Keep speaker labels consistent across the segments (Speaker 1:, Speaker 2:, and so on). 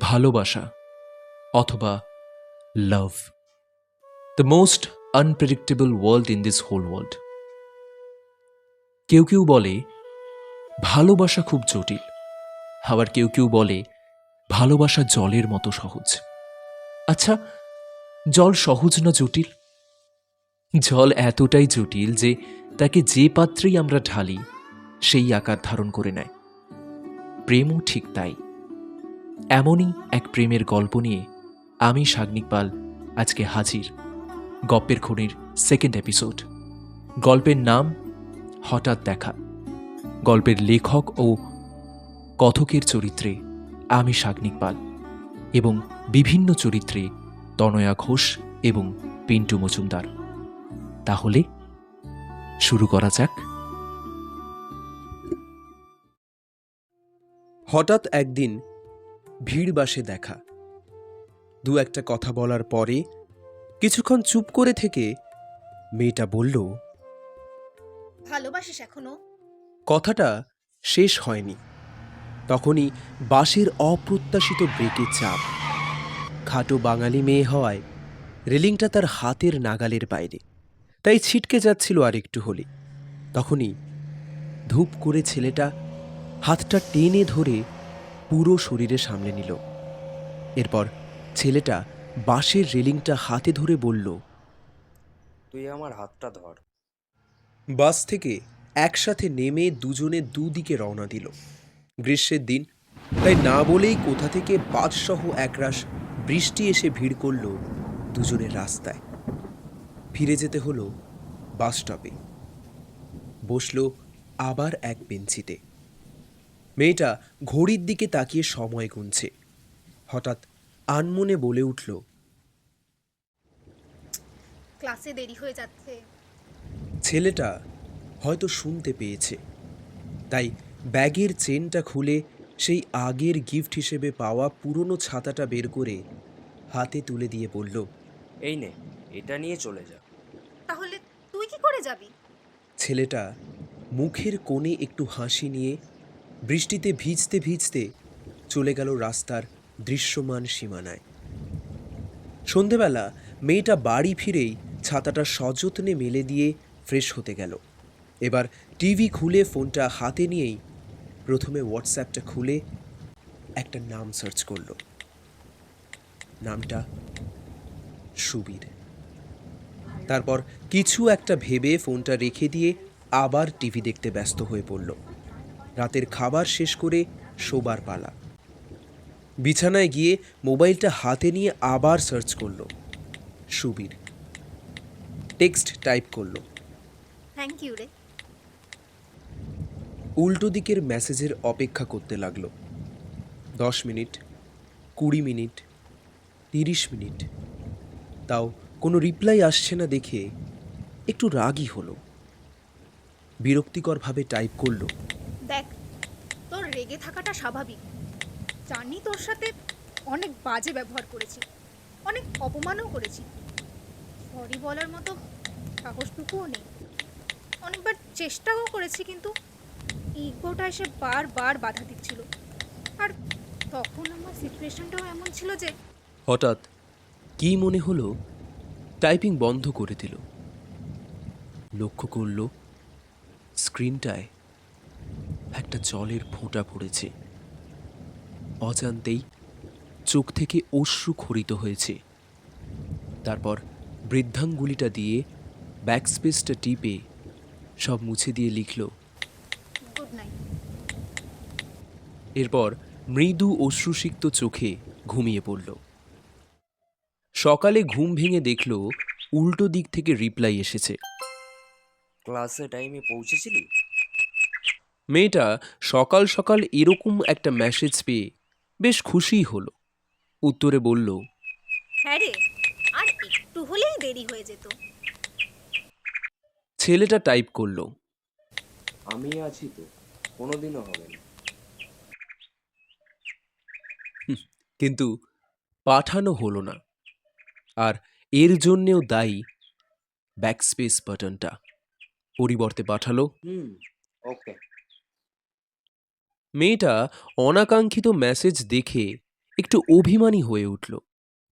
Speaker 1: ভালোবাসা অথবা love the most unpredictable world in this whole world কেউ কেউ বলে, ভালোবাসা খুব জটিল। আবার কেউ কেউ বলে, ভালোবাসা জলের মতো সহজ। আচ্ছা জল সহজ না জটিল? জল এতটাই জটিল যে তাকে যে পাত্রেই আমরা ঢালি, সেই আকার ধারণ করে নেয়। প্রেমও ঠিক তাই। এমনই এক প্রেমের গল্প নিয়ে আমি শাগনিক পাল আজকে হাজির। গপ্পের খুনির সেকেন্ড এপিসোড গল্পের নাম হঠাৎ দেখা। গল্পের লেখক ও কথকের চরিত্রে আমি শাগনিক পাল এবং বিভিন্ন চরিত্রে তনয়া ঘোষ এবং পিন্টু মজুমদার। তাহলে শুরু করা যাক।
Speaker 2: হঠাৎ একদিন ভিড় বাসে দেখা। দু একটা কথা বলার পরে কিছুক্ষণ চুপ করে থেকে মেয়েটা বলল
Speaker 3: ভালোবাসিস এখনও?
Speaker 2: কথাটা শেষ হয়নি। তখনই বাসের অপ্রত্যাশিত ব্রেকের চাপ। খাটো বাঙালি মেয়ে হওয়ায় রেলিংটা তার হাতের নাগালের বাইরে তাই ছিটকে যাচ্ছিল আর একটু হলে তখনই ধূপ করে ছেলেটা হাতটা টেনে ধরে পুরো শরীরে সামলে নিল। এরপর ছেলেটা বাসের রেলিংটা হাতে ধরে বলল
Speaker 4: তুই আমার হাতটা ধর।
Speaker 2: বাস থেকে একসাথে নেমে দুজনে দুদিকে রওনা দিল। গ্রীষ্মের দিন তাই না বলেই কোথা থেকে বাদসহ একরাশ বৃষ্টি এসে ভিড় করল দুজনের রাস্তায়। ফিরে যেতে হলো বাস স্টপে বসল আবার এক বেঞ্চিতে। মেয়েটা ঘড়ির দিকে তাকিয়ে সময় গুনছে। হঠাৎ আনমনে বলে উঠল
Speaker 3: ক্লাসে দেরি হয়ে যাচ্ছে।
Speaker 2: ছেলেটা হয়তো শুনতে পেয়েছে। তাই ব্যাগের চেনটা খুলে সেই আগের গিফট হিসেবে পাওয়া পুরনো ছাতাটা বের করে হাতে তুলে দিয়ে বলল
Speaker 4: এই নে এটা নিয়ে চলে যা।
Speaker 3: তাহলে তুই কি করে যাবি?
Speaker 2: ছেলেটা মুখের কোণে একটু হাসি নিয়ে বৃষ্টিতে ভিজতে ভিজতে চলে গেল রাস্তার দৃশ্যমান সীমানায়। সন্ধেবেলা মেয়েটা বাড়ি ফিরেই ছাতাটা সযত্নে মেলে দিয়ে ফ্রেশ হতে গেল। এবার টিভি খুলে ফোনটা হাতে নিয়েই প্রথমে হোয়াটসঅ্যাপটা খুলে একটা নাম সার্চ করল। নামটা সুবীর। তারপর কিছু একটা ভেবে ফোনটা রেখে দিয়ে আবার টিভি দেখতে ব্যস্ত হয়ে পড়ল। রাতের খাবার শেষ করে শোবার পালা। বিছানায় গিয়ে মোবাইলটা হাতে নিয়ে আবার সার্চ করল। সুবীর। টেক্সট টাইপ করল।
Speaker 3: থ্যাংক ইউ রে।
Speaker 2: উল্টো দিকের মেসেজের অপেক্ষা করতে লাগল। দশ মিনিট কুড়ি মিনিট তিরিশ মিনিট। তাও কোনো রিপ্লাই আসছে না দেখে একটু রাগই হলো। বিরক্তিকরভাবে টাইপ করল।
Speaker 3: দেখ, তোর রেগে থাকাটা স্বাভাবিক। জানি তোর সাথে অনেক বাজে ব্যবহার করেছি, অনেক অপমানও করেছি। সরি বলার মতো সাহসটুকুও নেই। অনেকবার চেষ্টাও করেছি, কিন্তু ইগোটা এসে বারবার বাধা দিচ্ছিল। আর তখন আমার সিচুয়েশনটাও এমন ছিল যে
Speaker 2: হঠাৎ কি মনে হলো? টাইপিং বন্ধ করে দিল। লক্ষ্য করল স্ক্রিনটায় একটা জলের ফোঁটা পড়েছে। অজান্তেই চোখ থেকে অশ্রু খরিত হয়েছে। তারপর বৃদ্ধাঙ্গুলিটা দিয়ে ব্যাকস্পেসটা টিপে সব মুছে দিয়ে লিখল এরপর মৃদু অশ্রুসিক্ত চোখে ঘুমিয়ে পড়ল। সকালে ঘুম ভেঙে দেখল উল্টো দিক থেকে রিপ্লাই এসেছে।
Speaker 4: ক্লাসে টাইমে পৌঁছেছিলি?
Speaker 2: মেয়েটা সকাল সকাল এরকম একটা মেসেজ পেয়ে বেশ খুশিই হলো। উত্তরে বলল
Speaker 3: হ্যাঁ রে আর একটু হলেই দেরি হয়ে যেত।
Speaker 2: ছেলেটা টাইপ করল
Speaker 4: আমি আছি তো কোনোদিনও হবে না।
Speaker 2: কিন্তু পাঠানো হলো না। আর এর জন্যেও দায়ী ব্যাকস্পেস বাটনটা পরিবর্তে পাঠালো।
Speaker 4: হুম ওকে
Speaker 2: মেয়েটা অনাকাঙ্ক্ষিত মেসেজ দেখে একটু অভিমানী হয়ে উঠল।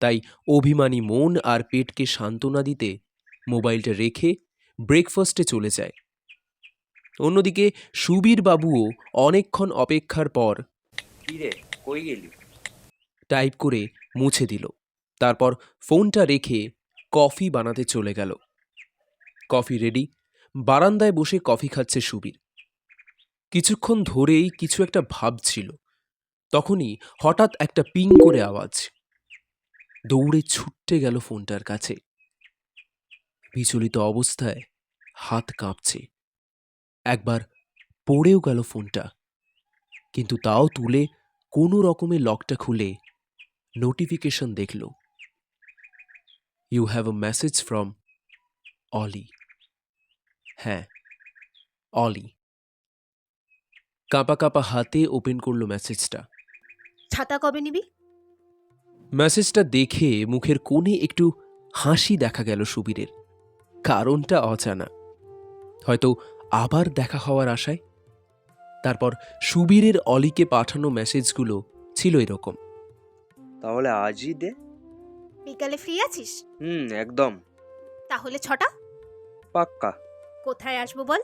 Speaker 2: তাই অভিমানী মন আর পেটকে সান্ত্বনা দিতে মোবাইলটা রেখে ব্রেকফাস্টে চলে যায়। অন্যদিকে সুবীর বাবুও অনেকক্ষণ অপেক্ষার পর
Speaker 4: কি কই গেলি?
Speaker 2: টাইপ করে মুছে দিল। তারপর ফোনটা রেখে কফি বানাতে চলে গেল। কফি রেডি বারান্দায় বসে কফি খাচ্ছে সুবীর। কিছুক্ষণ ধরেই কিছু একটা ভাবছিল তখনই হঠাৎ একটা পিং করে আওয়াজ। দৌড়ে ছুটতে গেল ফোনটার কাছে। বিচলিত অবস্থায় হাত কাঁপছে। একবার পড়েও গেল ফোনটা। কিন্তু তাও তুলে কোনো রকমে লকটা খুলে নোটিফিকেশন দেখল। You have a message from Oli হ্যাঁ অলি কাঁপা কাঁপা হাতে ওপেন করল মেসেজটা।
Speaker 3: ছাতা কবে নিবি?
Speaker 2: মেসেজটা দেখে মুখের কোণে একটু হাসি দেখা গেল সুবীরের। কারণটা অজানা। হয়তো আবার দেখা হওয়ার আশায়। তারপর সুবীরের অলিকে পাঠানো মেসেজগুলো ছিল এরকম।
Speaker 4: তাহলে আজই দে।
Speaker 3: বিকালে ফ্রি আছিস?
Speaker 4: হুম একদম।
Speaker 3: তাহলে ছটা?
Speaker 4: পাক্কা।
Speaker 3: কোথায় আসব বল?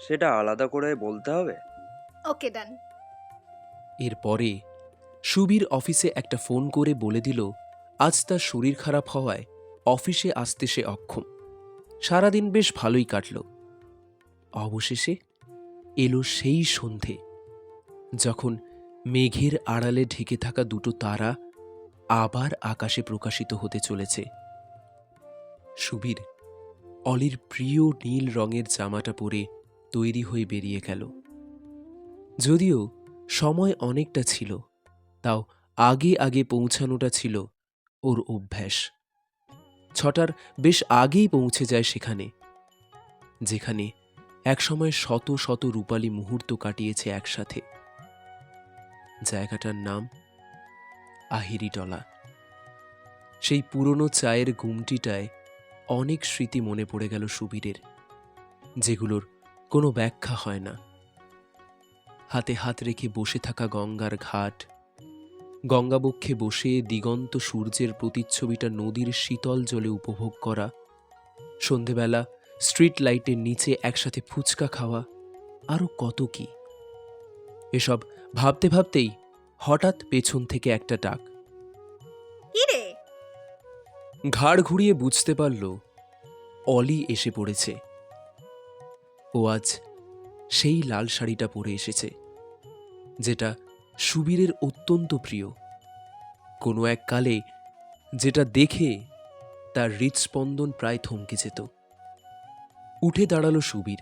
Speaker 4: সেটা আলাদা করে বলতে হবে।
Speaker 3: ওকে, ডান।
Speaker 2: এরপরে সুবীর অফিসে একটা ফোন করে বলে দিল, আজ তার শরীর খারাপ হওয়ায় অফিসে আসতে সে অক্ষম। সারাদিন বেশ ভালোই কাটল। অবশেষে এলো সেই সন্ধে, যখন মেঘের আড়ালে ঢেকে থাকা দুটো তারা আবার আকাশে প্রকাশিত হতে চলেছে। সুবীর অলির প্রিয় নীল রঙের জামাটা পরে তৈরি হয়ে বেরিয়ে গেল। যদিও সময় অনেকটা ছিল, তাও আগে আগে পৌঁছানোটা ছিল ওর অভ্যাস। ছটার বেশ আগেই পৌঁছে যায় সেখানে, যেখানে একসময় শত শত রূপালী মুহূর্ত কাটিয়েছে একসাথে। জায়গাটার নাম আহিরিটলা। সেই পুরনো চায়ের গুমটিটায় অনেক স্মৃতি মনে পড়ে গেল সুবীরের, যেগুলোর কোনো ব্যাখ্যা হয় না। হাতে হাত রেখে বসে থাকা গঙ্গার ঘাট। গঙ্গাবক্ষে বসে দিগন্ত সূর্যের প্রতিচ্ছবিটা নদীর শীতল জলে উপভোগ করা। সন্ধেবেলা স্ট্রিট লাইটের নিচে একসাথে ফুচকা খাওয়া। আরও কত কি। এসব ভাবতে ভাবতেই হঠাৎ পেছন থেকে একটা ডাক। ঘাড় ঘুরিয়ে বুঝতে পারল অলি এসে পড়েছে। ও আজ সেই লাল শাড়িটা পরে এসেছে, যেটা সুবীরের অত্যন্ত প্রিয়। কোনো এক কালে যেটা দেখে তার হৃদস্পন্দন প্রায় থমকে যেত। উঠে দাঁড়াল সুবীর।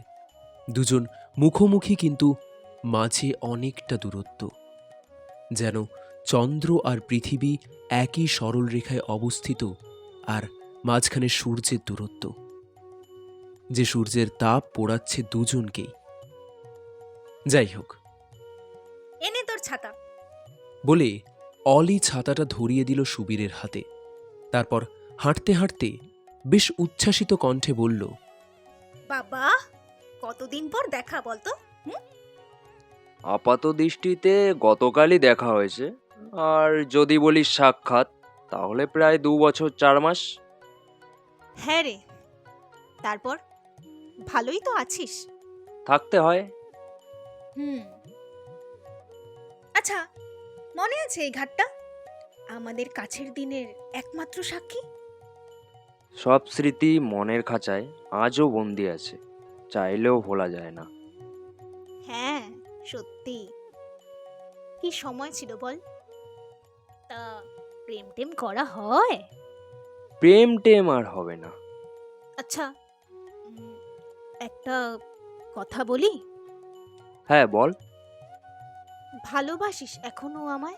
Speaker 2: দুজন মুখোমুখি কিন্তু মাঝে অনেকটা দূরত্ব। যেন চন্দ্র আর পৃথিবী একই সরল রেখায় অবস্থিত আর মাঝখানে সূর্যের দূরত্ব। যে সূর্যের তাপ পোড়াচ্ছে দুজনকেই। যাই হোক।
Speaker 3: এনে তোর ছাতা।
Speaker 2: বলে অলি ছাতাটা ধরিয়ে দিল সুবীরের হাতে। তারপর হাঁটতে হাঁটতে বেশ উচ্ছ্বাসিত কণ্ঠে বলল
Speaker 3: বাবা কতদিন পর দেখা বলতো
Speaker 4: আপাত দৃষ্টিতে গতকালই দেখা হয়েছে। আর যদি বলিস সাক্ষাৎ তাহলে প্রায় দু বছর চার মাস।
Speaker 3: হ্যাঁ রে। তারপর? ভালোই তো আছিস।
Speaker 4: থাকতে হয়।
Speaker 3: হুম। আচ্ছা মনে আছে এই ঘাটটা? আমাদের কাছের দিনের একমাত্র সাক্ষী?
Speaker 4: সব স্মৃতি মনের খাঁচায় আজও বন্দি আছে চাইলেও ভোলা যায় না।
Speaker 3: হ্যাঁ সত্যি। কি সময় ছিল বল? তা প্রেম টেম করা হয়?
Speaker 4: প্রেম টেম আর হবে না।
Speaker 3: আচ্ছা একটা কথা বলি?
Speaker 4: হ্যাঁ বল।
Speaker 3: ভালোবাসিস এখনও আমায়?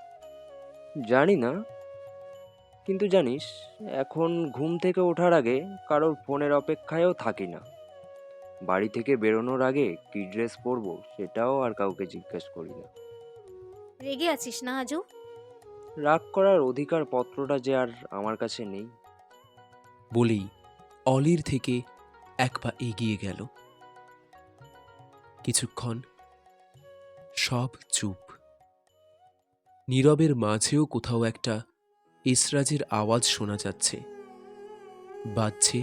Speaker 4: জানি না। কিন্তু জানিস এখন ঘুম থেকে ওঠার আগে কারোর ফোনের অপেক্ষায়ও থাকি না। বাড়ি থেকে বেরোনোর আগে কি ড্রেস পরবো সেটাও আর কাউকে জিজ্ঞেস করি না।
Speaker 3: রেগে আছিস না আজও
Speaker 4: রাগ করার অধিকার পত্রটা যে আর আমার কাছে নেই।
Speaker 2: বলেই অলির থেকে এক পা এগিয়ে গেল। কিছুক্ষণ সব চুপ। নীরবের মাঝেও কোথাও একটা ইসরাজের আওয়াজ শোনা যাচ্ছে। বাজছে।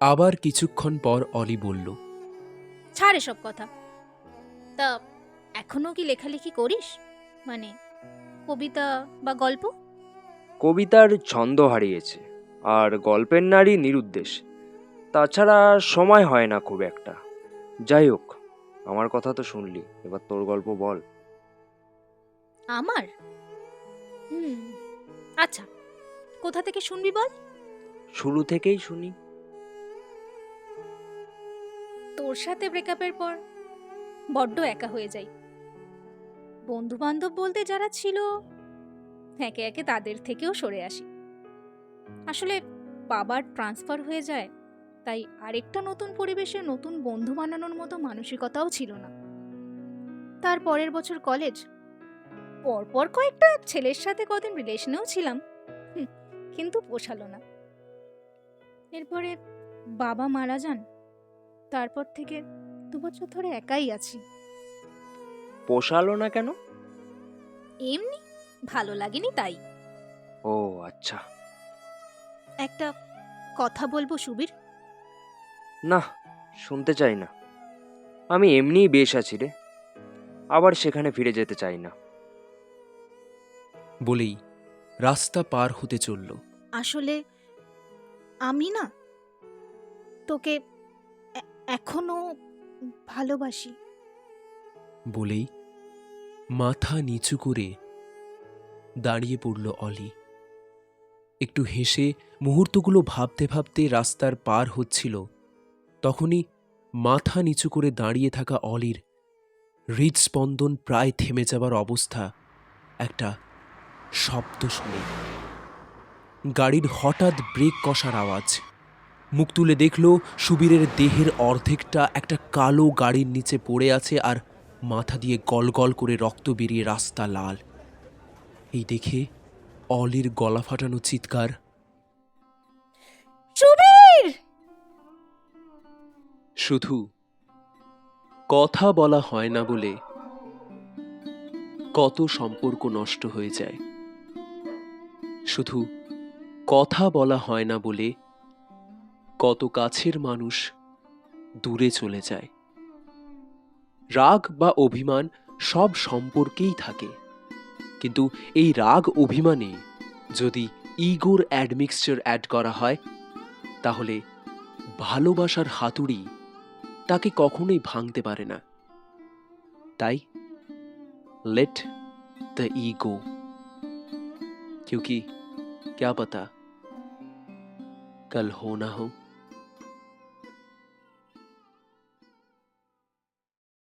Speaker 2: আবার কিছুক্ষণ পর অলি বলল
Speaker 3: ছাড় এসব কথা। তা এখনও কি লেখালেখি করিস? মানে কবিতা বা গল্প?
Speaker 4: কবিতার ছন্দ হারিয়েছে আর গল্পের নারী নিরুদ্দেশ। তাছাড়া সময় হয় না খুব একটা। যাই হোক আমার কথা তো শুনলি এবার তোর গল্প বল।
Speaker 3: আমার? হুম আচ্ছা কোথা থেকে শুনবি বল?
Speaker 4: শুরু থেকেই শুনি।
Speaker 3: তোর সাথে ব্রেকআপের পর বড্ড একা হয়ে যাই। বন্ধু বান্ধব বলতে যারা ছিল, একে একে তাদের থেকেও সরে আসি। আসলে বাবার ট্রান্সফার হয়ে যায়, তাই আরেকটা নতুন পরিবেশে নতুন বন্ধু বানানোর মতো মানসিকতাও ছিল না। তার পরের বছর কলেজ পরপর কয়েকটা ছেলের সাথে কদিন রিলেশনেও ছিলাম কিন্তু পোষালো না। এরপরে বাবা মারা যান তারপর থেকে দু বছর ধরে একাই আছি।
Speaker 4: পোষালো না কেন?
Speaker 3: এমনি ভালো লাগেনি তাই।
Speaker 4: ও আচ্ছা।
Speaker 3: একটা কথা বলব সুবীর?
Speaker 4: না শুনতে চাই না। আমি এমনিই বেশ আছি রে। আবার সেখানে ফিরে যেতে চাই না।
Speaker 2: বলেই রাস্তা পার হতে চলল।
Speaker 3: আসলে আমি না তোকে এখনও ভালোবাসি।
Speaker 2: বলেই মাথা নিচু করে দাঁড়িয়ে পড়ল অলি। একটু হেসে মুহূর্তগুলো ভাবতে ভাবতে রাস্তার পার হচ্ছিল। তখনই মাথা নিচু করে দাঁড়িয়ে থাকা অলির হৃদস্পন্দন প্রায় থেমে যাবার অবস্থা একটা শব্দ শুনে। গাড়ির হঠাৎ ব্রেক কষার আওয়াজ। মুখ তুলে দেখল সুবীরের দেহের অর্ধেকটা একটা কালো গাড়ির নিচে পড়ে আছে আর মাথা দিয়ে গলগল করে রক্ত বেরিয়ে রাস্তা লাল। এই দেখে অলির গলা ফাটানো চিৎকার।
Speaker 3: সুবীর!
Speaker 2: শুধু কথা বলা হয় না বলে কত সম্পর্ক নষ্ট হয়ে যায়। শুধু কথা বলা হয় না বলে কত কাছের মানুষ দূরে চলে যায় রাগ বা অভিমান সব সম্পর্কেই থাকে কিন্তু এই রাগ অভিমানে যদি ইগোর অ্যাডমিক্সচার অ্যাড করা হয় তাহলে ভালোবাসার হাতুড়ি তাকে কখনোই ভাঙতে পারে না তাই लेट द ईगो क्योंकि क्या पता कल हो ना हो